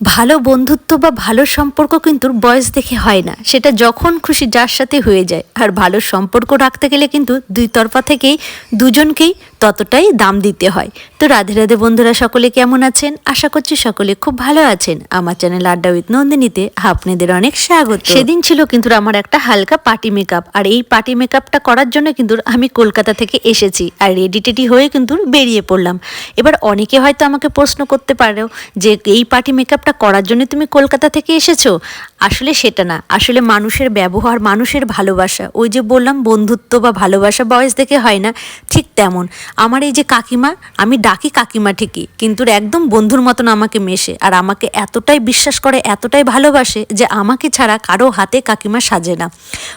ভালো বন্ধুত্ব বা ভালো সম্পর্ক কিন্তু বয়স দেখে হয় না। সেটা যখন খুশি যার সাথে হয়ে যায়। আর ভালো সম্পর্ক রাখতে গেলে কিন্তু দুই তরফা থেকেই দুজনকেই ততটাই দাম দিতে হয়। তো রাধে রাধে বন্ধুরা, সকলে কেমন আছেন? আশা করছি সকলে খুব ভালো আছেন। আমার চ্যানেল আড্ডা উইথ নন্দিনীতে আপনাদের অনেক স্বাগত। সেদিন ছিল কিন্তু আমার একটা হালকা পার্টি মেকআপ, আর এই পার্টি মেকআপটা করার জন্য কিন্তু আমি কলকাতা থেকে এসেছি, আর রেডি টেডি হয়ে কিন্তু বেরিয়ে পড়লাম। এবার অনেকে হয়তো আমাকে প্রশ্ন করতে পারেও যে, এই পার্টি মেকআপটা করার জন্য তুমি কলকাতা থেকে এসেছ? আসলে সেটা না। আসলে মানুষের ব্যবহার, মানুষের ভালোবাসা, ওই যে বললাম, বন্ধুত্ব বা ভালোবাসা বয়স দেখে হয় না, ঠিক তেমন। আমার এই যে কাকিমা আমি ডাকি কাকিমা ঠিকই কিন্তু একদম বন্ধুর মতন আমাকে মেশে আর আমাকে এতটাই বিশ্বাস করে এতটাই ভালোবাসে যে আমাকে ছাড়া কারও হাতে কাকিমা সাজে না।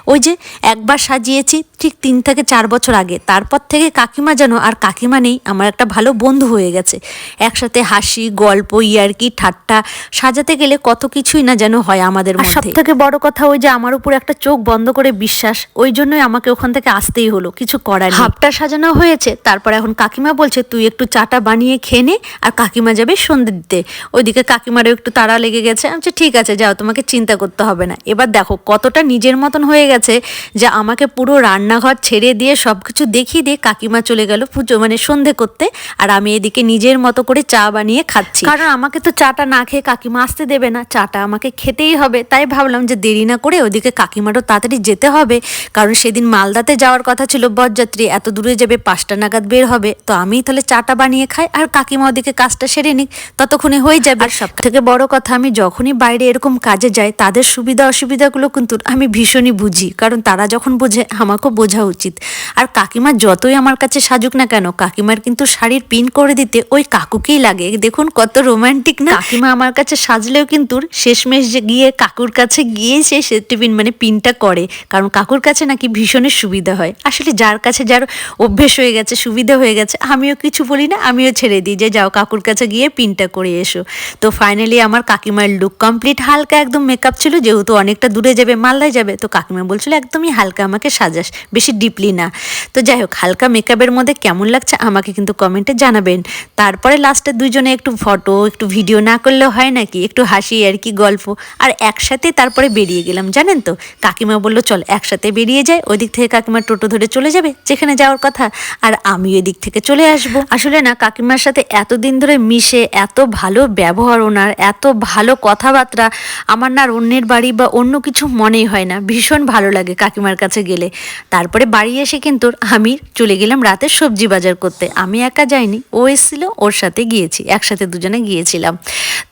ওই যে একবার সাজিয়েছি ঠিক তিন থেকে চার বছর আগে তারপর থেকে কাকিমা যেন আর কাকিমা নেই আমার একটা ভালো বন্ধু হয়ে গেছে। একসাথে হাসি গল্প ইয়ার্কি ঠাট্টা সাজাতে গেলে কত কিছুই না যেন হয় আমাদের মধ্যে। সব থেকে বড় কথা ওই যে আমার উপর একটা চোখ বন্ধ করে বিশ্বাস ওই জন্যই আমাকে ওখান থেকে আসতেই হলো কিছু করার। হাফটা সাজানো হয়েছে তারপর এখন কাকিমা বলছে, তুই একটু চাটা বানিয়ে খেয়ে নে আর কাকিমা যাবে সন্ধে দিতে। ওইদিকে কাকিমারও একটু তাড়া লেগে গেছে। আমি ঠিক আছে, যাও, তোমাকে চিন্তা করতে হবে না। এবার দেখো, কতটা নিজের মতন হয়ে গেছে যে আমাকে পুরো রান্নাঘর ছেড়ে দিয়ে সব কিছু দেখিয়ে দিয়ে কাকিমা চলে গেল পুজো মানে সন্ধে করতে। আর আমি এদিকে নিজের মতো করে চা বানিয়ে খাচ্ছি। কারণ আমাকে তো চাটা না খেয়ে কাকিমা আসতে দেবে না, চাটা আমাকে খেতেই হবে। তাই ভাবলাম যে দেরি না করে ওদিকে কাকিমারও তাড়াতাড়ি যেতে হবে। কারণ সেদিন মালদাতে যাওয়ার কথা ছিল বরযাত্রী, এত দূরে যাবে পাঁচটা নাগাদ বের হবে তো আমি তাহলে চাটা বানিয়ে খাই আর কাকিমা ওদিকে কাজটা সেরে নিক ততক্ষণে হয়ে যাবে। আর সব থেকে বড় কথা আমি যখনই বাইরে এরকম কাজে যাই তাদের সুবিধা অসুবিধাগুলো কিন্তু আমি ভীষণই বুঝি কারণ তারা যখন বোঝে আমাকেও বোঝা উচিত। আর কাকিমা যতই আমার কাছে সাজুক না কেন কাকিমার কিন্তু শাড়ির পিন করে দিতে ওই কাকুকেই লাগে। দেখুন কত রোমান্টিক না? কাকিমা আমার কাছে সাজলেও কিন্তু শেষমেশ যে গিয়ে কাকুর কাছে গিয়ে সে সেফটি পিন মানে পিনটা করে কারণ কাকুর কাছে নাকি ভীষণই সুবিধা হয়। আসলে যার কাছে যার অভ্যেস হয়ে গেছে সুবিধা হয়ে গেছে। আমিও কিছু বলি না, আমিও ছেড়ে দিই। যে যাও কাকুর কাছে গিয়ে পিনটা করে এসো। তো ফাইনালি আমার কাকিমার লুক কমপ্লিট হালকা একদম মেকআপ ছিল, যেহেতু অনেকটা দূরে যাবে, মালদায় যাবে, তো কাকিমা বলছিল, একদমই হালকা আমাকে সাজাস, বেশি ডিপলি না। তো যাই হোক, হালকা মেকআপের মধ্যে কেমন লাগছে আমাকে কিন্তু কমেন্টে জানাবেন। তারপরে লাস্টে দুজনে একটু ফটো একটু ভিডিও না করলে হয় নাকি, একটু হাসি আর কি গল্প। আর একসাথে তারপরে বেরিয়ে গেলাম, জানেন তো? কাকিমা বলল, চল, একসাথে বেরিয়ে যায় ওই দিক থেকে কাকিমা টোটো ধরে চলে যাবে, যেখানে যাওয়ার কথা। আর আমি ওই দিক থেকে চলে আসব। আসলে না, কাকিমার সাথে এতদিন ধরে মিশে এত ভালো ব্যবহার ওনার, এত ভালো কথাবার্তা, আমার না আর অন্যের বাড়ি বা অন্য কিছু মনেই হয় না। ভীষণ ভালো লাগে কাকিমার কাছে গেলে। তারপরে বাড়ি এসে কিন্তু আমি চলে গেলাম রাতে সবজি বাজার করতে। আমি একা যাইনি, ও এসেছিল, ওর সাথে গিয়েছি, একসাথে দুজনে গিয়েছিলাম।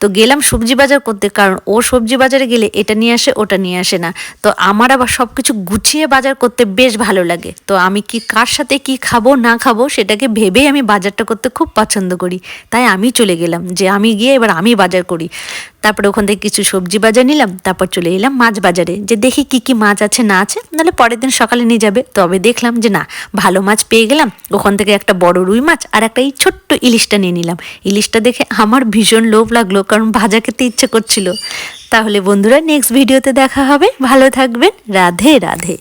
তো গেলাম সবজি বাজার করতে, কারণ ও সবজি বাজারে গেলে এটা নিয়ে আসে, ওটা নিয়ে আসে না। তো আমার আবার সব কিছু গুছিয়ে বাজার করতে বেশ ভালো লাগে। তো আমি কি কার সাথে কি খাব, না খাব সেটাকে ভেবেই আমি বাজারটা করতে খুব পছন্দ করি। তাই আমি চলে গেলাম যে আমি গিয়ে এবার আমি বাজার করি। তারপরে ওখান থেকে কিছু সবজি বাজার নিলাম, তারপর চলে এলাম মাছ বাজারে। যে দেখি কি কি মাছ আছে, না আছে, নাহলে পরের দিন সকালে নিয়ে যাবে। তবে দেখলাম যে না, ভালো মাছ পেয়ে গেলাম। ওখান থেকে একটা বড় রুই মাছ আর একটা এই ছোট্ট ইলিশটা নিয়ে নিলাম। ইলিশটা দেখে আমার ভীষণ লোভ লাগল, কারণ ভাজা খেতে ইচ্ছে করছিল। তাহলে বন্ধুরা নেক্সট ভিডিওতে দেখা হবে। ভালো থাকবেন। রাধে রাধে।